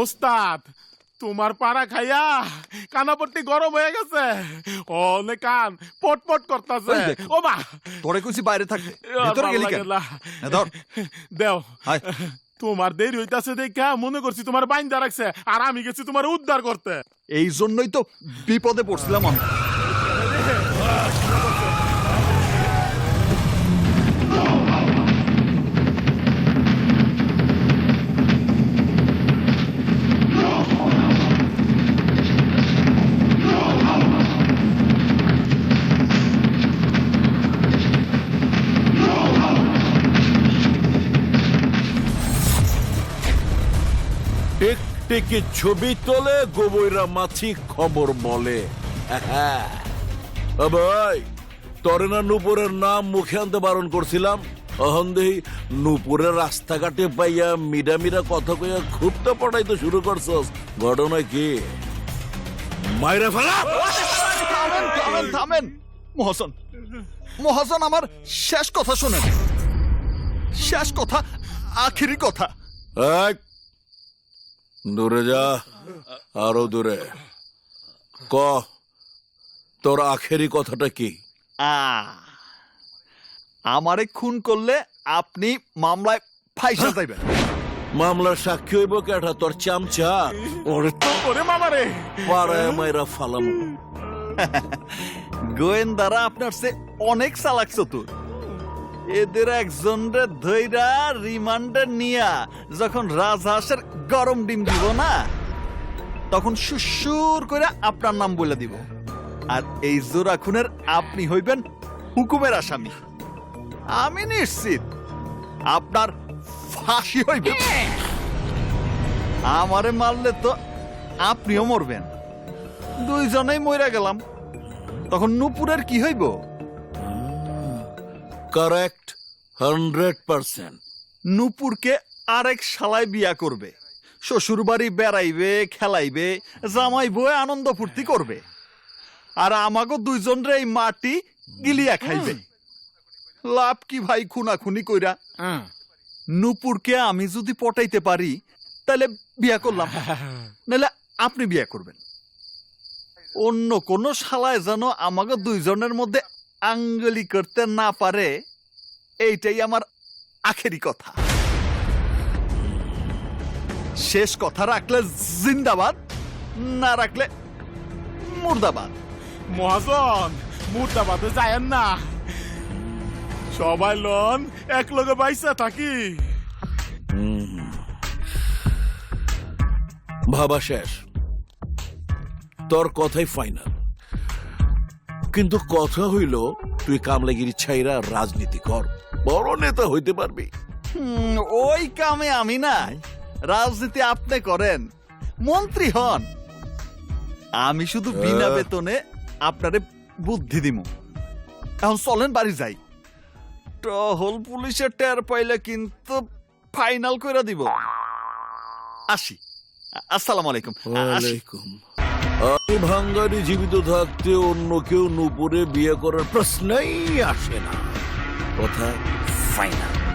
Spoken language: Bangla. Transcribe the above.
ওস্তাদ তোমার পাড়া খাইয়া কানাপট্টি গরম হয়ে গেছে। অনে কান পট পট করতেছে ও মা তোরে কইছি বাইরে থাকতে। ভিতরে গেলি কেন? ধর। দেও। হাই তোমার দেরি হইতাছে দেখা মনে করছি তোমার বাইন্দা রাখছে আর আমি গেছি তোমার উদ্ধার করতে। এই জন্যই তো বিপদে পড়ছিলাম আমি। টিকটিকি ছবি তোলে গোবইরা মাছি খবর বলে ও ভাই তরে না নুপুরের নাম মুখে আনতে বারণ করছিলাম। অহন দেহি নুপুরের রাস্তাঘাটে পাইয়া মিডা মিডা কথা কইয়া খুব তো পড়াইতে শুরু করছস। ঘটনা কি? মাইরা ফেলা! থামেন থামেন থামেন। মহাজন মহাজন আমার শেষ কথা শোনেন। শেষ কথা আখিরি কথা। এই, দূরে যা আরও দূরে। ক তোর আখেরি কথাটা কি? আ আমারে খুন করলে আপনি মামলায় ফাইসা যাইবেন মামলার সাক্ষী হইব কেটা তোর চামচা? ওরে তো ওরে মামা রে পাড়ায় মাইরা ফালাম। গোয়েন্দারা আপনার সে অনেক চালাক চতুর। এদের একজন রে ধৈরা রিমান্ডে নিয়া যখন রাজহাঁসের গরম ডিম দিব না, তখন সুসুর করে আপনার নাম বলে দিব। আর এই জোড়া খুনের আপনি হইবেন হুকুমের আসামি। আমি নিশ্চিত আপনার ফাঁসি হইবে। আমারে মারলে তো আপনিও মরবেন। দুইজনেই মইরা গেলাম। তখন নুপুরের কি হইব? কারেক্ট হান্ড্রেড পার্সেন্ট নুপুরকে আরেক শালায় বিয়া করবে। শ্বশুর বাড়ি বেড়াইবে খেলাইবে জামাই বয়ে আনন্দ ফুর্তি করবে। আর আমাকে দুইজন রে এই মাটি গিলিয়া খাইবে। লাভ কি ভাই খুনাখুনি কইরা? নুপুরকে আমি যদি পটাইতে পারি তাহলে বিয়া করলাম। নাহলে আপনি বিয়া করবেন। অন্য কোন শালায় যেন আমাকে দুইজনের মধ্যে আঙ্গুলি করতে না পারে এইটাই আমার আখেরি কথা। শেষ কথা রাখলে জিন্দাবাদ না রাখলে মুর্দাবাদ। মহাজন মুর্দাবাদে যায়েন না। সবাই লন এক লগে বাইসা থাকি। ভাবা শেষ। তোর কথাই ফাইনাল। কিন্তু কথা হইল তুই কামলাগিরি ছাইরা রাজনীতি কর। বড় নেতা হইতে পারবি। ওই কামে আমি নাই। রাজনীতি আপনি করেন। মন্ত্রী হন। আমি শুধু বিনা বেতনে আপনারে বুদ্ধি দিমু। এখন চলেন বাড়ি যাই। টহল পুলিশের টের পাইলে কিন্তু ফাইনাল করে দিব। আসি। আসসালামু আলাইকুম। আসি। আমি ভাঙ্গারি জীবিত থাকতে অন্য কেউ নুপুরে বিয়ে করার প্রশ্নই আসে না। কথা ফাইনাল